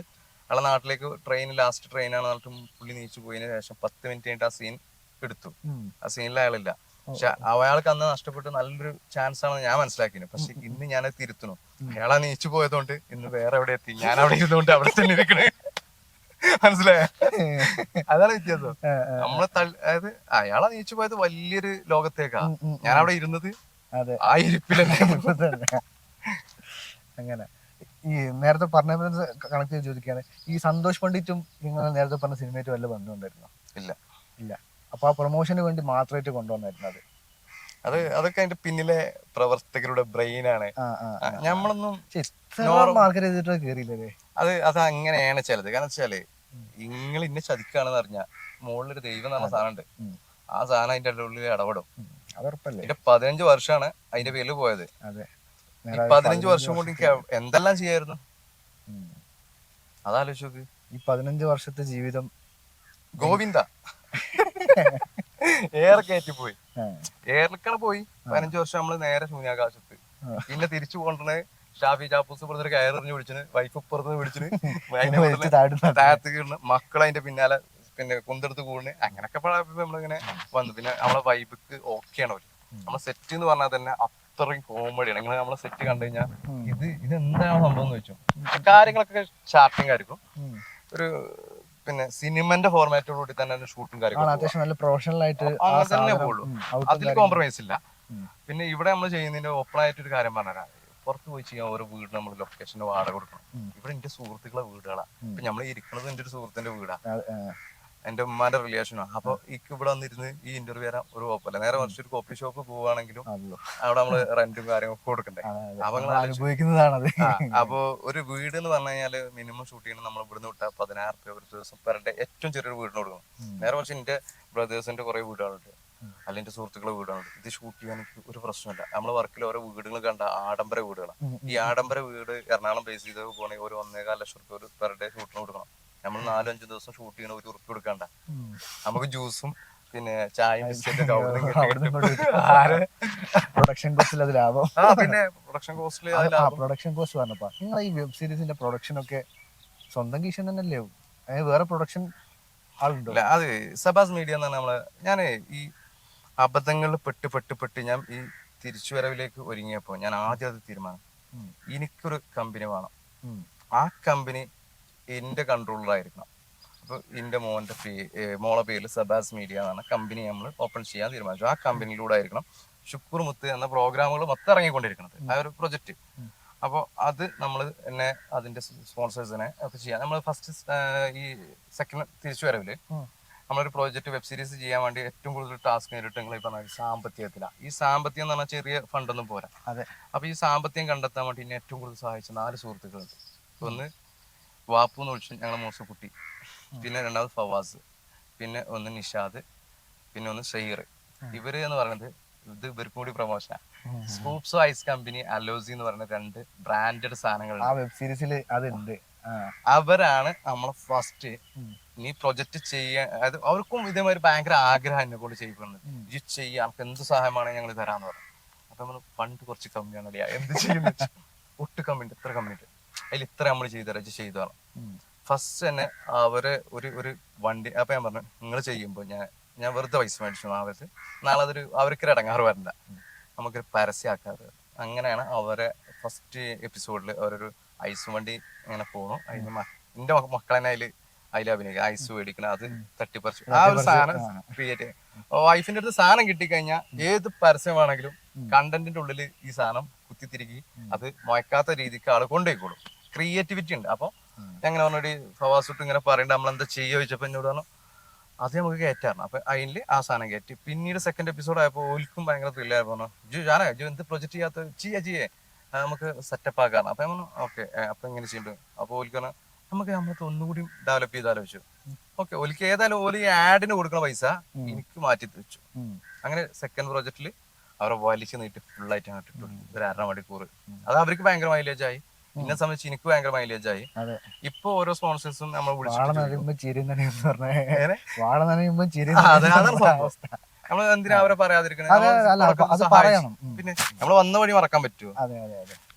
അയാളെ നാട്ടിലേക്ക് ട്രെയിൻ ലാസ്റ്റ് ട്രെയിനാണ് പറഞ്ഞിട്ട് പുള്ളി നീച്ചു പോയതിനു ശേഷം പത്ത് മിനിറ്റ് കഴിഞ്ഞിട്ട് ആ സീൻ എടുത്തു. ആ സീനിൽ അയാളില്ല. പക്ഷെ അയാൾക്ക് അന്ന് നഷ്ടപ്പെട്ട് നല്ലൊരു ചാൻസ് ആണെന്ന് ഞാൻ മനസ്സിലാക്കിയിരുന്നു പക്ഷെ ഇന്ന് ഞാനത് തിരുത്തുന്നു. അയാളെ നീച്ചു പോയതുകൊണ്ട് ഇന്ന് വേറെ എവിടെ എത്തി? ഞാൻ അവിടെ ഇരുന്നുകൊണ്ട് അവിടെ തന്നെ ഇരിക്കണേ. മനസ്സിലായ? അതാണ് വ്യത്യാസം. നമ്മളെ തള്ളി അതായത് അയാളെ നീച്ചു പോയത് വലിയൊരു ലോകത്തേക്കാ. ഞാൻ അവിടെ ഇരുന്നത് ആ ഇരിപ്പിലല്ലേ അങ്ങനെ. ഈ നേരത്തെ പറഞ്ഞ കണക്ട് ചെയ്ത് ചോദിക്കുകയാണ്. ഈ സന്തോഷ് പണ്ഡിറ്റും നിങ്ങൾ നേരത്തെ പറഞ്ഞ സിനിമയായിട്ട് വല്ല ബന്ധമുണ്ടായിരുന്നോ ഇല്ല. ഇല്ല. അപ്പൊ ആ പ്രൊമോഷന് വേണ്ടി മാത്രമായിട്ട് കൊണ്ടുവന്നിരുന്നത് അത്. അത് അതൊക്കെ അതിന്റെ പിന്നിലെ പ്രവർത്തകരുടെ മാർക്കറ്റ് ചെയ്തിട്ട് കയറിയില്ലേ അത് അത് അങ്ങനെയാണ് ചിലത്. കാരണം വെച്ചാൽ നിങ്ങൾ ഇന്നെ ചതിക്കാണെന്ന് അറിഞ്ഞ മുകളിലൊരു ദൈവം എന്ന് പറഞ്ഞ സാധനം ഉണ്ട് ആ സാധനം അതിന്റെ ഉള്ളിൽ ഇടപെടും. അതിന്റെ പതിനഞ്ച് വർഷമാണ് അതിന്റെ പേരിൽ പോയത്. പതിനഞ്ച് വർഷം കൊണ്ട് എനിക്ക് എന്തെല്ലാം ചെയ്യായിരുന്നു? അതാലോചിച്ചു ഈ പതിനഞ്ച് വർഷത്തെ ജീവിതം ഗോവിന്ദ. ഏറെ കയറ്റി പോയി. ആ, പോയി. പതിനഞ്ച് വർഷം നമ്മൾ നേരെ ശൂന്യാകാശത്ത്. പിന്നെ തിരിച്ചു കൊണ്ടുവന്ന് ഷാഫി ചാപ്പൂസ് പുറത്തൊരു കയറിഞ്ഞ് വിളിച്ചിന് വൈഫ് ഇപ്പുറത്ത് വിളിച്ചിന്. താഴത്ത് കീഴ് മക്കൾ അതിന്റെ പിന്നാലെ പിന്നെ കുന്തെടുത്ത് കൂടുന്നു അങ്ങനൊക്കെ നമ്മളിങ്ങനെ വന്നു. പിന്നെ നമ്മളെ വൈബിക്ക് ഓക്കെയാണ് അവർ. നമ്മളെ സെറ്റ് എന്ന് പറഞ്ഞാൽ തന്നെ അത്രയും കോമഡിയാണ് ഇങ്ങനെ നമ്മളെ സെറ്റ് കണ്ടു കഴിഞ്ഞാൽ ഇത് ഇത് എന്താണ് സംഭവം എന്ന് വെച്ചു കാര്യങ്ങളൊക്കെ സ്റ്റാർട്ടിങ് ആയിരിക്കും ഒരു പിന്നെ സിനിമന്റെ ഫോർമാറ്റോടുകൂടി തന്നെ ഷൂട്ടും കാര്യങ്ങളും അത്യാവശ്യം നല്ല പ്രൊഫഷണൽ ആയിട്ട് അങ്ങനെ തന്നെ പോകുള്ളൂ. അതിൽ കോംപ്രമൈസ് ഇല്ല. പിന്നെ ഇവിടെ നമ്മൾ ചെയ്യുന്നതിന്റെ ഓപ്പൺ ആയിട്ടൊരു കാര്യം പറഞ്ഞാൽ പുറത്ത് പോയി ചെയ്യാൻ ഓരോ വീട് നമ്മൾ ലൊക്കേഷന്റെ വാടക കൊടുക്കണം. ഇവിടെ എന്റെ സുഹൃത്തുക്കളെ വീടുകളാണ് ഇപ്പൊ നമ്മൾ ഇരിക്കുന്നത് എന്റെ ഒരു സുഹൃത്തിന്റെ വീടാ. എന്റെ ഉമ്മാന്റെ റിലേഷനാണ് അപ്പൊ ഇക്ക് ഇവിടെ വന്നിരുന്ന് ഈ ഇന്റർവ്യൂ വരാൻ ഒരു കുഴപ്പമില്ല. നേരെ മറിച്ച് ഒരു കോഫി ഷോപ്പ് പോവാണെങ്കിലും അവിടെ നമ്മൾ റെന്റും കാര്യങ്ങളൊക്കെ കൊടുക്കണ്ടേ. അപ്പൊ നിങ്ങൾ അനുഭവിക്കുന്നതാണത്. ഒരു വീട് എന്ന് പറഞ്ഞു കഴിഞ്ഞാൽ മിനിമം ഷൂട്ട് ചെയ്യണം നമ്മൾ ഇവിടുന്ന് വിട്ടാൽ പതിനായിരം രൂപ ഒരു ദിവസം പെർ ഡേ ഏറ്റവും ചെറിയൊരു വീടിന് കൊടുക്കണം നേരെ മറിച്ച് എന്റെ ബ്രദേഴ്സിന്റെ കുറെ വീടുകളുണ്ട്. അല്ല എന്റെ സുഹൃത്തുക്കളെ വീടുകളുണ്ട്. ഇത് ഷൂട്ട് ചെയ്യാൻ എനിക്ക് ഒരു പ്രശ്നമില്ല. നമ്മൾ വർക്കിൽ ഓരോ വീടുകൾ കണ്ട ആഡംബര വീടുകളാണ് ഈ ആഡംബര വീട് എറണാകുളം ബേസ് ചെയ്ത് പോകണമെങ്കിൽ ഒരു ഒന്നേകാൽ ലക്ഷം റുപ്യ ഒരു പെർ ഡേ ഷൂട്ടിന് കൊടുക്കണം. നമ്മൾ നാലും അഞ്ചും ദിവസം ഷൂട്ട് ചെയ്യണ ഒരു ഉറുപ്പ് കൊടുക്കണ്ട. നമുക്ക് ജ്യൂസും പിന്നെ ചായയും പ്രൊഡക്ഷൻ കോസ്റ്റിൽ അത് ലാഭം. പിന്നെ പ്രൊഡക്ഷൻ കോസ്റ്റിൽ പ്രൊഡക്ഷൻ കോസ്റ്റ് പറഞ്ഞപ്പോ നിങ്ങൾ ഈ വെബ് സീരീസിന്റെ പ്രൊഡക്ഷൻ ഒക്കെ സ്വന്തം കീശൻ തന്നെയല്ലേ? വേറെ പ്രൊഡക്ഷൻ ആളുണ്ടോ? അത് സബാസ് മീഡിയ എന്നാണ് നമ്മൾ ഞാൻ ഈ അബദ്ധങ്ങളിൽ പെട്ട് പെട്ട് പെട്ട് ഞാൻ ഈ തിരിച്ചുവരവിലേക്ക് ഒരുങ്ങിയപ്പോ ഞാൻ ആദ്യം അത് തീരുമാനം. എനിക്കൊരു കമ്പനി വേണം. ആ കമ്പനി എന്റെ കൺട്രോളിലായിരിക്കണം അപ്പൊ എന്റെ മോന്റെ പേ മോളെ പേര് സബാസ് മീഡിയ എന്നാണ്. കമ്പനി നമ്മൾ ഓപ്പൺ ചെയ്യാൻ തീരുമാനിച്ചു. ആ കമ്പനിയിലൂടെ ആയിരിക്കണം ഷുക്കൂർ മുത്ത് എന്ന പ്രോഗ്രാമുകൾ മൊത്തം ഇറങ്ങിക്കൊണ്ടിരിക്കുന്നത്. ആ ഒരു പ്രൊജക്ട് അപ്പോൾ അത് നമ്മൾ എന്നെ അതിന്റെ സ്പോൺസേഴ്സിനെ ഒക്കെ ചെയ്യാം. നമ്മൾ ഫസ്റ്റ് ഈ സെക്കൻഡ് തിരിച്ചു വരവിൽ നമ്മളൊരു പ്രോജക്റ്റ് വെബ് സീരീസ് ചെയ്യാൻ വേണ്ടി ഏറ്റവും കൂടുതൽ ടാസ്ക് നേരിട്ട് നിങ്ങൾ പറഞ്ഞ സാമ്പത്തികത്തിലാണ് ഈ സാമ്പത്തികം എന്ന് പറഞ്ഞാൽ ചെറിയ ഫണ്ടൊന്നും പോരാ. അതെ. അപ്പൊ ഈ സാമ്പത്തികം കണ്ടെത്താൻ വേണ്ടി എന്നെ ഏറ്റവും കൂടുതൽ സഹായിച്ച നാല് സുഹൃത്തുക്കളുണ്ട്. ഒന്ന് വാപ്പു എന്ന് വിളിച്ചു ഞങ്ങളെ മൂസക്കുട്ടി പിന്നെ രണ്ടാമത് ഫവാസ്. പിന്നെ ഒന്ന് നിഷാദ്. പിന്നെ ഒന്ന് ഷെയർ ഇവർ എന്ന് പറയുന്നത് ഇത് ഇവർക്കും കൂടി പ്രൊമോഷൻ സ്കൂപ്സ് ഐസ് കമ്പനി അലോസി എന്ന് പറയുന്ന രണ്ട് ബ്രാൻഡഡ് സാധനങ്ങൾ ആ വെബ് സീരീസിൽ അതുണ്ട്. അവരാണ് നമ്മളെ ഫസ്റ്റ്. നീ പ്രൊജക്ട് ചെയ്യാൻ അതായത് അവർക്കും ഇതേമാതിരി ഭയങ്കര ആഗ്രഹം എന്നെ കൊണ്ട് ചെയ്യുന്നത് ഇത് ചെയ്യാൻ നമുക്ക് എന്ത് സഹായമാണ് ഞങ്ങൾ തരാന്ന് പറഞ്ഞു. അപ്പൊ നമ്മൾ ഫണ്ട് കുറച്ച് കമ്മിയാണ് എന്ത് ചെയ്യുന്നു ഒട്ട് കമ്മിണ്ട് എത്ര കമ്മി അതിൽ ഇത്ര നമ്മൾ ചെയ്തു തരാം ഇജ്ജ് ചെയ്തു തരാം ഫസ്റ്റ് തന്നെ അവർ ഒരു ഒരു വണ്ടി അപ്പൊ ഞാൻ പറഞ്ഞു നിങ്ങൾ ചെയ്യുമ്പോൾ ഞാൻ ഞാൻ വെറുതെ പൈസ മേടിച്ചു അവർ നാളെ അതൊരു അവർക്കൊരു ഇടങ്ങാറ് വരണ്ട നമുക്കൊരു പരസ്യമാക്കാറ്. അങ്ങനെയാണ് അവരെ ഫസ്റ്റ് എപ്പിസോഡിൽ അവരൊരു ഐസ് വണ്ടി ഇങ്ങനെ പോണു. അതിന് എന്റെ മക്കൾ തന്നെ അതിൽ അതിൽ അഭിനയിക്കുക ഐസ് മേടിക്കണം അത് തട്ടിപ്പറിച്ചു. ആ ഒരു സാധനം ക്രിയേറ്റ് വൈഫിന്റെ അടുത്ത് സാധനം കിട്ടിക്കഴിഞ്ഞാൽ ഏത് പരസ്യമാണെങ്കിലും കണ്ടന്റിന്റെ ഉള്ളിൽ ഈ സാധനം കുത്തിത്തിരിക്കി അത് മുഴക്കാത്ത രീതിക്ക് ആൾ കൊണ്ടുപോയിക്കോളും ക്രിയേറ്റിവിറ്റി ഉണ്ട്. അപ്പൊ എങ്ങനെ പറഞ്ഞൊരു ഫവാസുട്ട് ഇങ്ങനെ പറയണ്ട നമ്മൾ എന്താ ചെയ്യുക? ചോദിച്ചപ്പോ എന്നോട് പറഞ്ഞു അത് നമുക്ക് കയറ്റാറുണ്ട് അപ്പൊ അതിൽ ആ സാധനം കയറ്റി പിന്നീട് സെക്കൻഡ് എപ്പിസോഡ് ആയപ്പോൾ ഓൽക്കും ഭയങ്കര ത്രില്ലായി പറഞ്ഞു ജു ഞാനേ ജു എന്ത് പ്രൊജക്ട് ചെയ്യാത്ത ചെയ്യാ ചെയ്യേ. നമുക്ക് സെറ്റപ്പ് ആക്കാറ് അപ്പൊ പറഞ്ഞു ഓക്കെ അപ്പൊ എങ്ങനെ ചെയ്യുന്നുണ്ട് അപ്പൊ ഓൽക്ക് പറഞ്ഞു നമുക്ക് നമ്മളത് ഒന്നുകൂടി ഡെവലപ്പ് ചെയ്താലോ വെച്ചു ഓക്കെ ഓലിക്ക് ഏതായാലും ഓൽ ആഡിന് കൊടുക്കുന്ന പൈസ എനിക്ക് മാറ്റി വെച്ചു അങ്ങനെ സെക്കൻഡ് പ്രോജക്റ്റിൽ അവരെ വലിച്ചു നീട്ടി ഫുൾ ആയിട്ട് അങ്ങോട്ട് ഇട്ടു. ഒരു അര മണിക്കൂർ അത് അവർക്ക് ഭയങ്കര മൈലേജ് ആയി. എന്നെ സംബന്ധിച്ച് എനിക്ക് ഭയങ്കര മൈലേജ് ആയി. ഇപ്പൊ ഓരോ സ്പോൺസേഴ്സും നമ്മൾ. നമ്മൾ എന്തിനാ അവരെ പറയാതിരിക്കണം. പിന്നെ നമ്മൾ വന്ന വഴി മറക്കാൻ പറ്റുമോ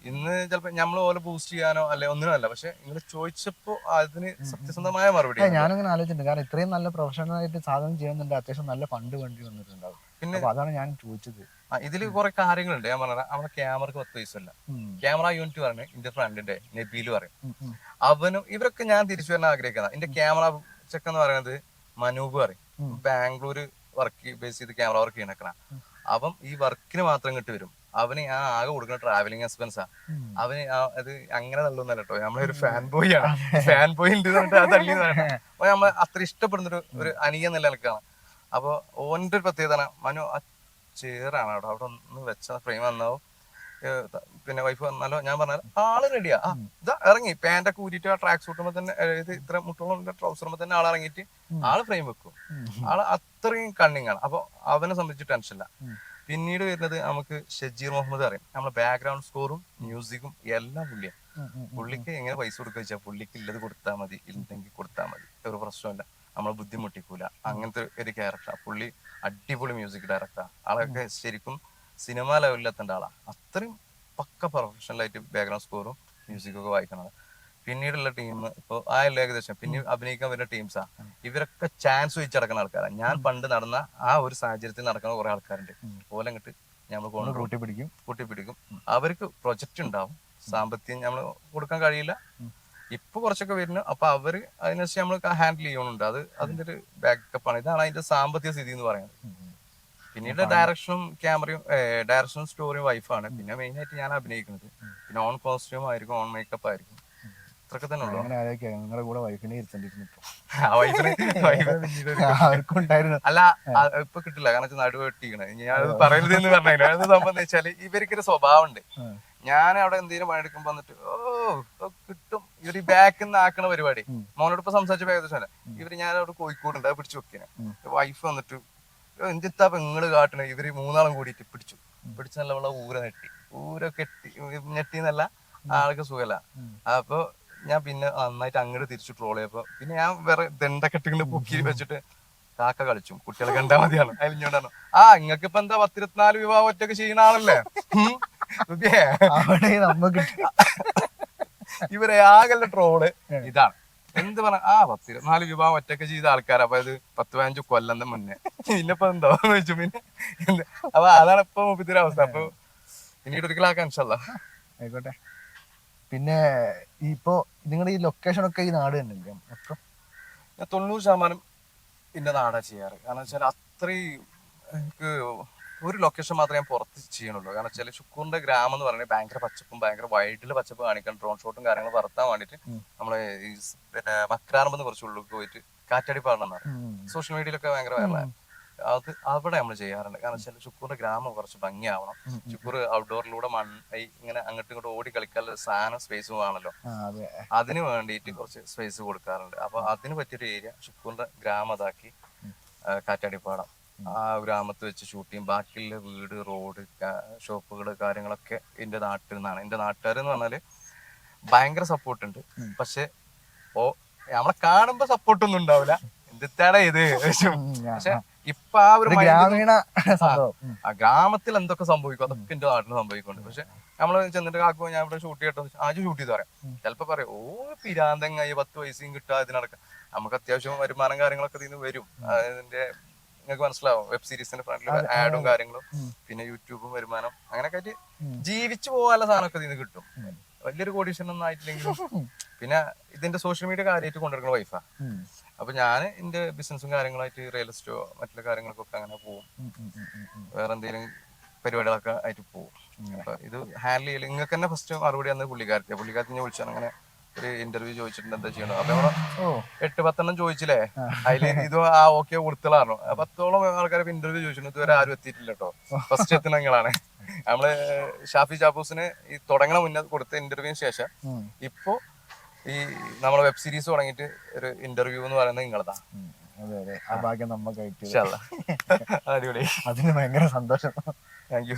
ഇന്ന് ചിലപ്പോ നമ്മൾ ഓലെ ബൂസ്റ്റ് ചെയ്യാനോ അല്ലെ ഒന്നിനും അല്ല. പക്ഷെ നിങ്ങൾ ചോദിച്ചപ്പോ അതിന് സത്യസന്ധമായ മറുപടി ഞാനിങ്ങനെ ആലോചിച്ചിട്ടുണ്ട്. കാരണം ഇത്രയും നല്ല പ്രൊഫഷണൽ ആയിട്ട് സാധനം ചെയ്യുന്നുണ്ട്. അത്യാവശ്യം നല്ല ഫണ്ട് വേണ്ടി വന്നിട്ടുണ്ടാവും. പിന്നെ അപ്പൊ അതാണ് ഞാൻ ചോദിച്ചത്. ഇതിൽ ഇതിൽ കുറെ കാര്യങ്ങളുണ്ട്. ഞാൻ പറഞ്ഞ നമ്മുടെ ക്യാമറക്ക് പത്ത് പൈസല്ല. ക്യാമറ യൂണിറ്റ് പറഞ്ഞു എന്റെ ഫ്രണ്ടിന്റെ നബീൽ പറയും. അവനും ഇവരൊക്കെ ഞാൻ തിരിച്ചു വരാൻ ആഗ്രഹിക്കുന്ന എന്റെ ക്യാമറ ചെക്ക് എന്ന് പറയുന്നത് മനൂപ് പറയും. ബാംഗ്ലൂര് ബാംഗ്ലൂർ വർക്ക് ബേസ് ചെയ്ത് ക്യാമറ വർക്ക് ചെയ്യണക്കണ. അപ്പം ഈ വർക്കിന് മാത്രം കിട്ടി വരും. അവന് ആ ആകെ കൊടുക്കുന്ന ട്രാവലിംഗ് എക്സ്പെൻസാ ആ. അവന് അത് അങ്ങനെ തള്ളുന്നല്ല കേട്ടോ നമ്മളൊരു ഫാൻ ബോയ് ആണ്. ഫാൻ ബോയ് ഉണ്ട് അത് തള്ളി അപ്പൊ നമ്മൾ അത്ര ഇഷ്ടപ്പെടുന്ന ഒരു അനിയ നില നിൽക്കാണ് അപ്പൊ ഓന്റെ ഒരു പ്രത്യേകത മനു ആ ചേറാണ് അവിടെ. അവിടെ ഒന്ന് വെച്ച ഫ്രെയിം വന്നാവും പിന്നെ വൈഫ് വന്നാലോ? ഞാൻ പറഞ്ഞാൽ ആൾ റെഡിയാ ആ. ഇതാ ഇറങ്ങി. പാന്റൊക്കെ ഊരിയിട്ട് ആ ട്രാക്ക് സൂട്ടുമ്പോ തന്നെ അതായത് ഇത് ഇത്ര മുട്ടോളം ട്രൗസറുമ്പോ തന്നെ ആൾ ഇറങ്ങിയിട്ട് ആൾ ഫ്രെയിം വെക്കും. ആൾ അത്രയും കണ്ണിങ്ങാണ് അപ്പൊ അവനെ സംബന്ധിച്ച് ടെൻഷനില്ല പിന്നീട് വരുന്നത് നമുക്ക് ഷജീർ മുഹമ്മദ് അറിയാം. നമ്മളെ ബാക്ക്ഗ്രൗണ്ട് സ്കോറും മ്യൂസിക്കും എല്ലാം പുള്ളിയാണ്. പുള്ളിക്ക് എങ്ങനെ പൈസ കൊടുക്കുക വെച്ചാൽ പുള്ളിക്ക് ഇല്ലത് കൊടുത്താൽ മതി ഇല്ലെങ്കിൽ കൊടുത്താൽ മതി. ഒരു പ്രശ്നമില്ല നമ്മളെ ബുദ്ധിമുട്ടിക്കൂല. അങ്ങനത്തെ ഒരു ക്യാരക്ടർ പുള്ളി അടിപൊളി മ്യൂസിക് ഡയറക്ടറാണ് ആളൊക്കെ ശരിക്കും സിനിമ ലെവലിലെത്തേണ്ട ആളാണ് അത്രയും പക്ക പ്രൊഫഷണൽ ആയിട്ട് ബാക്ക്ഗ്രൗണ്ട് സ്കോറും മ്യൂസിക്കൊക്കെ വായിക്കണത് പിന്നീടുള്ള ടീം ഇപ്പൊ ആയല്ലോ ഏകദേശം. പിന്നെ അഭിനയിക്കാൻ വരുന്ന ടീംസാ ഇവരൊക്കെ ചാൻസ് വെച്ചടക്കുന്ന ആൾക്കാരാണ് ഞാൻ പണ്ട് നടന്ന ആ ഒരു സാഹചര്യത്തിൽ നടക്കുന്ന കുറെ ആൾക്കാരുണ്ട്. പോലെ അങ്ങോട്ട് നമ്മൾ പിടിക്കും കൂട്ടി പിടിക്കും കൂട്ടിപ്പിടിക്കും. അവർക്ക് പ്രൊജക്റ്റ് ഉണ്ടാവും. സാമ്പത്തികം നമ്മൾ കൊടുക്കാൻ കഴിയില്ല. ഇപ്പൊ കുറച്ചൊക്കെ വരുന്നു. അപ്പൊ അവർ അതിനനുസരിച്ച് നമ്മൾ ഹാൻഡിൽ ചെയ്യണുണ്ട് അത് അതിന്റെ ഒരു ബാക്കപ്പ് ആണ്. ഇതാണ് അതിന്റെ സാമ്പത്തിക സ്ഥിതി എന്ന് പറയുന്നത്. പിന്നീട് ഡയറക്ഷനും ക്യാമറയും ഡയറക്ഷനും സ്റ്റോറിയും വൈഫാണ് പിന്നെ മെയിൻ ആയിട്ട് ഞാൻ അഭിനയിക്കുന്നത്. പിന്നെ ഓൺ കോസ്റ്റ്യൂം ആയിരിക്കും ഓൺ മേക്കപ്പ് ആയിരിക്കും. ഇത്രയൊക്കെ തന്നെ ഉള്ളൂ. അങ്ങനെ ആലോചിക്കാം നിങ്ങളുടെ കൂടെ വൈഫിനെ അല്ല ഇപ്പൊ കിട്ടില്ല. കാരണം നടുവ് വെട്ടിക്കണേ. ഞാനത് പറയരുത് എന്ന് പറഞ്ഞു അത് സംബന്ധിച്ചാൽ ഇവർക്കൊരു സ്വഭാവം ഉണ്ട് ഞാൻ അവിടെ എന്തെങ്കിലും പണിയെടുക്കുമ്പോ വന്നിട്ട് ഓ, കിട്ടും. ഇവർ ബാക്കിൽ നിന്ന് ആക്കണ പരിപാടി. മോനോട് ഇപ്പൊ സംസാരിച്ച ഏകദേശം ഇവർ ഞാൻ അവിടെ കോഴിക്കോടുണ്ട് അത് പിടിച്ചു വെക്കിനെ വൈഫ് വന്നിട്ട് എന്തിത്താ പെങ്ങൾ കാട്ടണ? ഇവർ മൂന്നാളും കൂടിയിട്ട് പിടിച്ചു. പിടിച്ച നല്ല വെള്ളം ഊര നെട്ടി ഊര കെട്ടി ഞെട്ടിന്നല്ല ആൾക്ക് സുഖല്ല. അപ്പൊ ഞാൻ പിന്നെ നന്നായിട്ട് അങ്ങോട്ട് തിരിച്ചു ട്രോൾ ചെയ്യപ്പോ പിന്നെ ഞാൻ വേറെ ദണ്ടക്കെട്ടിങ്ങനെ പൊക്കി വെച്ചിട്ട് കാക്ക കളിച്ചു. കുട്ടികളെ കണ്ടാ മതിയാണ് അലിഞ്ഞോണ്ടാണ് ആ ഇങ്ങക്ക് ഇപ്പൊ എന്താ പത്തിരുപത്തിനാല് വിവാഹം ഒറ്റയ്ക്ക് ചെയ്യുന്ന ആളല്ലേ? അവിടെ നമുക്ക് ഇവരെ ആകെ ട്രോൾ ഇതാണ്. എന്ത് പറഞ്ഞ ആ പത്ത് ഇരുപത്തിനാല് വിവാഹം ഒറ്റയ്ക്ക് ചെയ്ത ആൾക്കാർ അപ്പൊ ഇത് പത്ത് പതിനഞ്ച് കൊല്ലം മുന്നേ. ഇല്ലപ്പോ എന്തോ ചോദിച്ചു. പിന്നെ? അപ്പൊ അതാണ് ഇപ്പൊ മുപ്പത്തിരി അവസ്ഥ. അപ്പൊ പിന്നീട് ഒരിക്കലാക്കാൻ ആയിക്കോട്ടെ. പിന്നെ ഇപ്പോ നിങ്ങളുടെ ഈ ലൊക്കേഷൻ ഒക്കെ ഈ നാട് തന്നെ മൊത്തം? ഞാൻ തൊണ്ണൂറ് ശതമാനം ഇന്ന നാടാ ചെയ്യാറ്. കാരണം വെച്ചാൽ അത്രയും എനിക്ക് ഒരു ലൊക്കേഷൻ മാത്രമേ ഞാൻ പുറത്ത് ചെയ്യണുള്ളൂ. കാരണം വെച്ചാൽ ശുക്കൂറിന്റെ ഗ്രാമം എന്ന് പറയുന്നത് ഭയങ്കര പച്ചപ്പും ഭയങ്കര വൈഡിൽ പച്ചപ്പ് കാണിക്കാൻ ഡ്രോൺ ഷോട്ടും കാര്യങ്ങളും പറത്താൻ വേണ്ടിയിട്ട് നമ്മൾ നമ്മൾ ഈ പിന്നെ മക്രാറമ്പെന്ന് കുറച്ച് ഉള്ളിൽ പോയിട്ട് കാറ്റാടി പാടണം സോഷ്യൽ മീഡിയയിലൊക്കെ ഭയങ്കര വൈറലാണ് അത് അവിടെ നമ്മൾ ചെയ്യാറുണ്ട്. കാരണം വെച്ചാൽ ചുക്കൂറിന്റെ ഗ്രാമം കുറച്ച് ഭംഗിയാവണം. ചുക്കൂർ ഔട്ട്ഡോറിലൂടെ മണ്ണ് ഇങ്ങനെ അങ്ങോട്ടും ഇങ്ങോട്ടും ഓടി കളിക്കാൻ സാധനം സ്പേസും ആണല്ലോ അതിന് വേണ്ടിയിട്ട് കുറച്ച് സ്പേസ് കൊടുക്കാറുണ്ട്. അപ്പൊ അതിന് പറ്റിയൊരു ഏരിയ ഷുക്കൂറിന്റെ ഗ്രാമം അതാക്കി കാറ്റാടിപ്പാടം ആ ഗ്രാമത്തിൽ വെച്ച് ഷൂട്ട് ചെയ്യും. ബാക്കിയുള്ള വീട് റോഡ് ഷോപ്പുകൾ കാര്യങ്ങളൊക്കെ എന്റെ നാട്ടിൽ നിന്നാണ്. എന്റെ നാട്ടുകാർ എന്ന് പറഞ്ഞാൽ ഭയങ്കര സപ്പോർട്ട് ഉണ്ട്. പക്ഷെ ഓ നമ്മളെ കാണുമ്പോ സപ്പോർട്ട് ഒന്നും ഉണ്ടാവില്ല. എന്തിട്ടാണ് ഇത്? പക്ഷെ. ഇപ്പൊ ആ ഒരു ഗ്രാമീണ ആ ഗ്രാമത്തിൽ എന്തൊക്കെ സംഭവിക്കും? അതൊക്കെ എന്റെ നാട്ടിൽ സംഭവിക്കുന്നുണ്ട്. പക്ഷെ നമ്മൾ ചെന്നിട്ട് കാക്കുമ്പോ ഞാൻ ഇവിടെ ഷൂട്ട് ചെയ്യട്ടെ? ആദ്യം ഷൂട്ട് ചെയ്ത് പറയാം. ചിലപ്പോ പറയും ഓ പിരാന്തങ്ങായി പത്ത് പൈസയും കിട്ടാ ഇതിനടക്കം. നമുക്ക് അത്യാവശ്യം വരുമാനം കാര്യങ്ങളൊക്കെ ഇതിന് വരും. അതിന്റെ നിങ്ങൾക്ക് മനസ്സിലാവും. വെബ് സീരീസിന്റെ ഫ്രണ്ടിൽ ആഡും കാര്യങ്ങളും പിന്നെ യൂട്യൂബും വരുമാനം അങ്ങനെയൊക്കെ ആയിട്ട് ജീവിച്ചു പോകാനുള്ള സാധനമൊക്കെ ഇതിന് കിട്ടും. വലിയൊരു കോഡീഷൻ ഒന്നും ആയിട്ടില്ലെങ്കിലും. പിന്നെ ഇതിന്റെ സോഷ്യൽ മീഡിയ കാര്യമായിട്ട് കൊണ്ടുവരുന്ന വൈഫാ. അപ്പൊ ഞാൻ എന്റെ ബിസിനസ്സും കാര്യങ്ങളായിട്ട് റിയൽ എസ്റ്റോ മറ്റുള്ള കാര്യങ്ങൾക്കൊക്കെ അങ്ങനെ പോകും. വേറെ എന്തെങ്കിലും പരിപാടികളൊക്കെ ആയിട്ട് പോകും. അപ്പൊ ഇത് ഹാൻഡിൽ ചെയ്യൽ നിങ്ങൾക്ക് തന്നെ ഫസ്റ്റ് മറുപടി അന്ന് പുള്ളിക്കാരത്തെ പുള്ളിക്കാരത്തി വിളിച്ചാൽ വിളിച്ചാണ് അങ്ങനെ ഒരു ഇന്റർവ്യൂ ചോദിച്ചിട്ടുണ്ട്. എന്താ ചെയ്യണം അപ്പൊ നമ്മൾ എട്ട് പത്തെണ്ണം ചോദിച്ചില്ലേ? അതിൽ ഇത് ആ ഓക്കെ കൊടുത്തലാണോ പത്തോളം ആൾക്കാരെ ഇന്റർവ്യൂ ചോദിച്ചിട്ടുണ്ട്. ഇതുവരെ ആരും എത്തിയിട്ടില്ല കേട്ടോ. ഫസ്റ്റ് എത്തുന്ന നിങ്ങളാണ് നമ്മൾ ഷാഫി ജാബൂസിന് ഈ തുടങ്ങണ മുന്നേ കൊടുത്ത ഇന്റർവ്യൂവിന് ശേഷം. ഇപ്പോ ഈ നമ്മളെ വെബ് സീരീസ് തുടങ്ങിയിട്ട് ഒരു ഇന്റർവ്യൂ എന്ന് പറയുന്നത് നിങ്ങളതാ. അതെ അതെ. ആ ഭാഗ്യം നമ്മൾ. അടിപൊളി. അതിന് ഭയങ്കര സന്തോഷം. Thank you